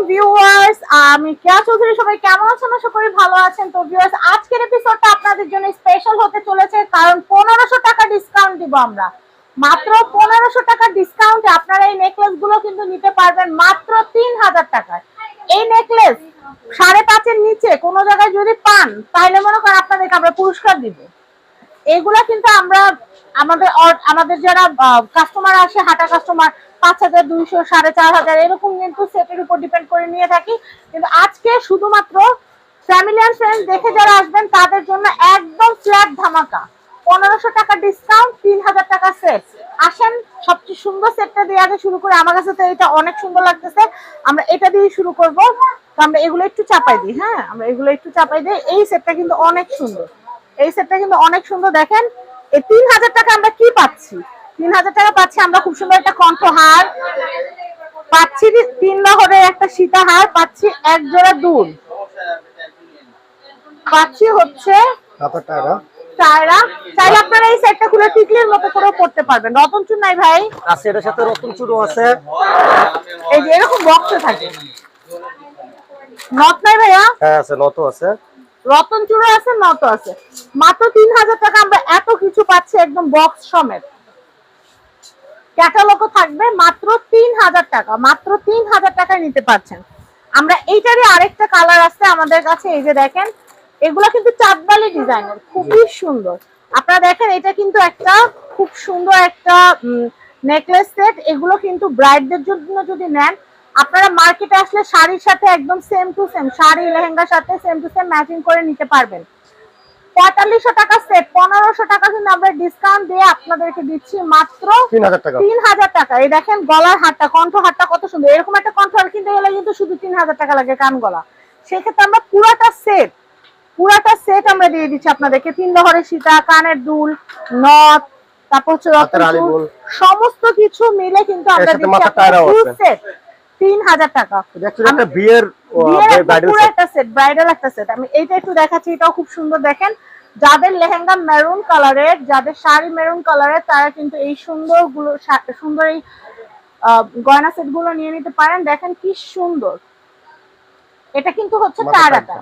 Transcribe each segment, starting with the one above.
আমি কেয়া চৌধুরী, সবাই কেমন আছেন? ভালো আছেন। তো আজকের এপিসোডটা আপনাদের জন্য স্পেশাল হতে চলেছে, কারণ পনেরোশো টাকা ডিসকাউন্ট দিব আমরা। মাত্র পনেরোশো আপনারা এই নেকলেসগুলো কিন্তু নিতে পারবেন মাত্র তিন হাজার টাকায়। এই নেকলেস সাড়ে পাঁচের নিচে কোনো জায়গায় যদি পান, তাহলে মনে আপনাদেরকে আমরা পুরস্কার দিব। এগুলা কিন্তু আমরা আমাদের আমাদের যারা কাস্টমার আসে, হাটা কাস্টমার পাঁচ হাজার, দুইশো, সাড়ে চার হাজার, এরকম কিন্তু সেটের উপর ডিপেন্ড করে নিয়ে থাকি। কিন্তু আজকে শুধুমাত্র ফ্যামিলি অ্যান্ড ফ্রেন্ডস দেখে যারা আসবেন, তাদের জন্য একদম ফ্ল্যাট ধামাকা। পনেরোশো টাকা ডিসকাউন্ট তিন হাজার টাকা সেট আসেন, সবচেয়ে সুন্দর সেটটা দিয়ে আগে শুরু করে। আমার কাছে তো এটা অনেক সুন্দর লাগতেছে। আমরা এটা দিয়ে শুরু করব। আমরা এগুলো একটু চাপাই দিই হ্যাঁ? আমরা এগুলো একটু চাপাই দিই। এই সেটটা কিন্তু অনেক সুন্দর। এই সেটটা কিন্তু অনেক সুন্দর। দেখেন এই তিন হাজার টাকা আমরা কি পাচ্ছি? তিন হাজার টাকা পাচ্ছি আমরা খুব সুন্দর একটা কণ্ঠহার পাচ্ছি তিন লহরের একটা সীতাহার পাচ্ছি এক জোড়া দুল। পাচ্ছি হচ্ছে চাইলে আপনারা এই সেটটা খুলে টিকলির মতো পড়তে পারবেন। রতন চুন নাই ভাই? আছে এটার সাথে রতন চুরু আছে। এই যে এরকম বক্সে থাকে। নাই ভাইয়া? হ্যাঁ আছে নত আছে। রতন চূড়া আছে, নত আছে। মাত্র তিন হাজার টাকা আমরা এত কিছু পাচ্ছি একদম বক্স সমেত। ক্যাটালগও থাকবে মাত্র তিন হাজার টাকা, মাত্র তিন হাজার টাকায় নিতে পারছেন। আমরা এইটারই আরেকটা কালার আছে আমাদের কাছে, এই যে দেখেন, এগুলো কিন্তু চাঁদবালি ডিজাইনের, খুবই সুন্দর। আপনারা দেখেন, এটা কিন্তু একটা খুব সুন্দর একটা নেকলেস সেট এগুলো কিন্তু ব্রাইডদের জন্য যদি নেন আপনারা মার্কেটে আসলে শাড়ির সাথে একদম সেম টু সেম শাড়ি লেহেঙ্গার সাথে সেম টু সেম ম্যাচিং করে নিতে পারবেন। পঁয়তাল্লিশশো টাকা সেট পনেরোশো টাকা কিন্তু আমরা ডিসকাউন্ট দিয়ে আপনাদেরকে দিচ্ছি মাত্র তিন হাজার টাকা। এই দেখেন গলার হারটা কণ্ঠ হারটা কত সুন্দর। এরকম একটা কণ্ঠ হার কিনতে গেলে কিন্তু শুধু তিন হাজার টাকা লাগে কান গলা। সেক্ষেত্রে আমরা পুরাটা সেট পুরাটা সেট আমরা দিয়ে দিচ্ছি আপনাদেরকে। তিন লহরের সীতা কানের দুল নথ তারপর হচ্ছে। সমস্ত কিছু মিলে কিন্তু আমরা দিচ্ছি সেট তিন হাজার টাকা একটা বিয়ের বিয়ের একটা ব্রাইডাল পুরো একটা সেট ব্রাইডাল একটা সেট আমি এইটা একটু দেখাচ্ছি এটাও খুব সুন্দর দেখেন। যাদের লেহেঙ্গা মেরুন কালারের যাদের শাড়ি মেরুন কালারের তারা কিন্তু এই সুন্দরগুলো সুন্দর এই গয়না সেটগুলো নিয়ে নিতে পারেন। দেখেন কি সুন্দর। এটা কিন্তু হচ্ছে টারাটা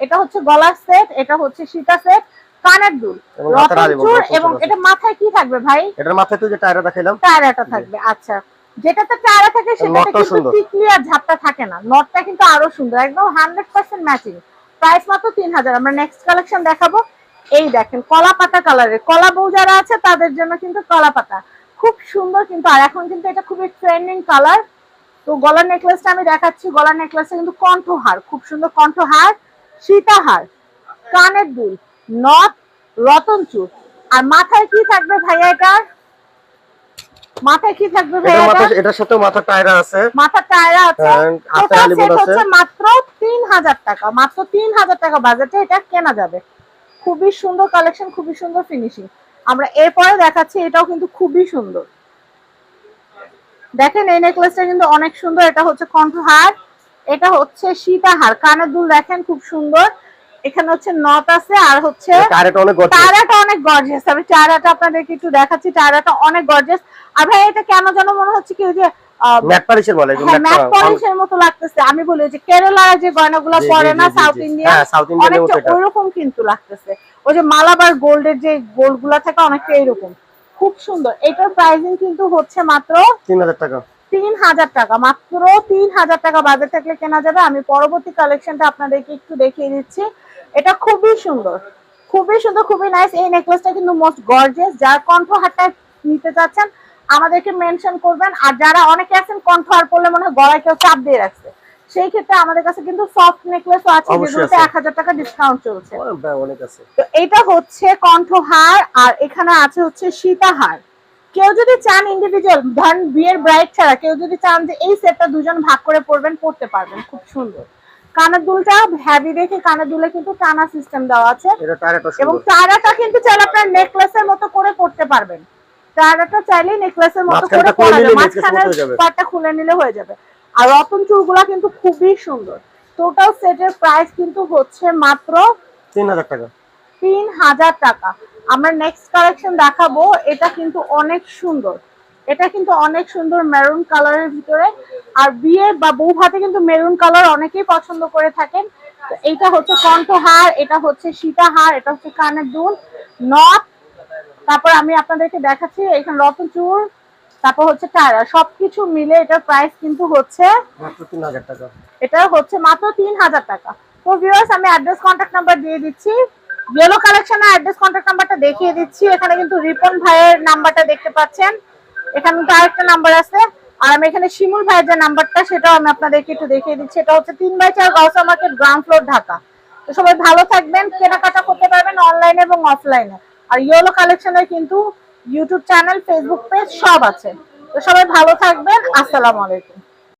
এটা হচ্ছে গলার সেট এটা হচ্ছে সীতা সেট কানের দুল রতনচুর এবং এটা মাথায় কি থাকবে ভাই? এটার মাথায় তুই যে টায়রা দেখাইলাম। টায়রাটা থাকবে আচ্ছা। যেটাতে টায়রা থাকে সেটাতে কিন্তু টিকলি আর ঝাপটা থাকে না। নটটা কিন্তু আরও সুন্দর একদম হান্ড্রেড পার্সেন্ট ম্যাচিং প্রাইস মাত্র তিন হাজার। আমরা নেক্সট কালেকশন দেখাবো। এই দেখেন কলা পাতা কালারের কলা বউ যারা আছে তাদের জন্য কিন্তু কলা পাতা। খুব সুন্দর কিন্তু আর এখন কিন্তু এটা খুবই ট্রেন্ডিং কালার তো গলার নেকলেসটা আমি দেখাচ্ছি। গলার নেকলেসটা কিন্তু কণ্ঠহার খুব সুন্দর কণ্ঠহার সীতাহার কানের দুল নথ রতনচুর আর মাথায় কি থাকবে ভাইয়া এটার? মাথায় কি থাকবে এটার সাথে মাথার টায়রা আছে। মাথার টায়রা আছে। হচ্ছে মাত্র তিন হাজার টাকা। মাত্র তিন হাজার টাকা বাজেটে এটা কেনা যাবে। খুবই সুন্দর কালেকশন খুবই সুন্দর ফিনিশিং আমরা এরপরে দেখাচ্ছি এটাও কিন্তু খুবই সুন্দর। দেখেন এই নেকলেসটা কিন্তু অনেক সুন্দর। এটা হচ্ছে কণ্ঠহার। এটা হচ্ছে সীতাহার। কানের দুল দেখেন খুব সুন্দর। এখানে হচ্ছে নথ আছে আর হচ্ছে টায়রাটা অনেক গর্জিয়াস টারাটা অনেক গর্জিয়াস আমি টারাটা আপনাদেরকে একটু দেখাচ্ছি টারাটা অনেক গর্জিয়াস আর ভাই এটা কেন যেন মনে হচ্ছে কি ওই যে ম্যাট পালিশের বলে হ্যাঁ ম্যাট ম্যাট পলিশের মতো লাগতেছে। আমি বলি যে কেরালার যে গয়নাগুলো পরে না সাউথ জি। ইন্ডিয়ান হ্যাঁ, অনেকটা। ওইরকম কিন্তু লাগতেছে। ওই যে মালাবার গোল্ডের যে গোল্ডগুলা থাকে অনেকটা এইরকম। খুব সুন্দর। এটার প্রাইসিং কিন্তু হচ্ছে মাত্র তিন হাজার টাকা। তিন হাজার টাকা মাত্র তিন হাজার টাকা বাজেট থাকলে কেনা যাবে। আমি পরবর্তী কালেকশনটা আপনাদেরকে একটু দেখিয়ে দিচ্ছি। এটা খুবই সুন্দর খুবই সুন্দর খুবই নাইস এই নেকলেসটা কিন্তু মোস্ট গর্জিয়াস যার কণ্ঠ হারটা নিতে চাচ্ছেন আমাদেরকে মেনশন করবেন। আর যারা অনেকে আছেন কণ্ঠ হার পড়লে মনে হয় গলায় কেউ চাপ দিয়ে রাখছে। সেই ক্ষেত্রে আমাদের কাছে কিন্তু সফট নেকলেসও আছে যেগুলোতে আছে। এক হাজার টাকা ডিসকাউন্ট চলছে। অনেক আছে। তো এটা হচ্ছে কণ্ঠহার আর এখানে আছে হচ্ছে সীতাহার কেউ যদি চান ইন্ডিভিজুয়াল ধরেন বিয়ের ব্রাইড ছাড়া কেউ যদি চান যে এই সেটটা দুজন ভাগ করে পড়বেন পড়তে পারবেন খুব সুন্দর। কানের দুলটা হ্যাভি দেখে কানের দুলে কিন্তু টানা সিস্টেম দেওয়া আছে। এবং টারাটা কিন্তু চাইলে আপনার নেকলেসের মতো করে পড়তে পারবেন। টারাটা চাইলে নেকলেসের মতো করে পরা যাবে মাঝখানের হয়ে। পাটটা খুলে নিলে হয়ে যাবে। আর রতন চুলগুলা কিন্তু খুবই সুন্দর। টোটাল সেটের প্রাইস কিন্তু হচ্ছে মাত্র তিন হাজার টাকা। তিন হাজার টাকা। আমরা নেক্সট কালেকশন দেখাবো এটা কিন্তু অনেক সুন্দর। এটা কিন্তু অনেক সুন্দর মেরুন কালারের ভিতরে। আর বিয়ে বা বউ ভাতে কিন্তু মেরুন কালার অনেকেই পছন্দ করে থাকেন। তো এইটা হচ্ছে কণ্ঠহার এটা হচ্ছে সীতাহার এটা হচ্ছে কানের দুল নথ। তারপর আমি আপনাদেরকে দেখাচ্ছি এখানে রতনচুর তারপর হচ্ছে টায়রা সবকিছু মিলে এটার প্রাইস কিন্তু হচ্ছে এটা হচ্ছে মাত্র তিন হাজার টাকা। তো ভিউয়ার্স আমি অ্যাড্রেস কন্ট্যাক্ট নাম্বার দিয়ে দিচ্ছি। ইয়েলো কালেকশনের অ্যাড্রেস কন্ট্যাক্ট নাম্বারটা দেখিয়ে দিচ্ছি। এখানে কিন্তু রিপন ভাইয়ের নাম্বারটা দেখতে পাচ্ছেন। এখানে কিন্তু আরেকটা নাম্বার আছে। আর আমি এখানে শিমুল ভাইয়ের যে নাম্বারটা সেটাও আমি আপনাদেরকে একটু দেখিয়ে দিচ্ছি। এটা হচ্ছে তিন বাই চার Gausia market ground floor Dhaka. তো সবাই ভালো থাকবেন, কেনাকাটা করতে পারবেন অনলাইনে এবং অফলাইনে আর ইয়েলো কালেকশনের কিন্তু ইউটিউব চ্যানেল ফেসবুক পেজ সব আছে। তো সবাই ভালো থাকবেন। আসসালামু আলাইকুম।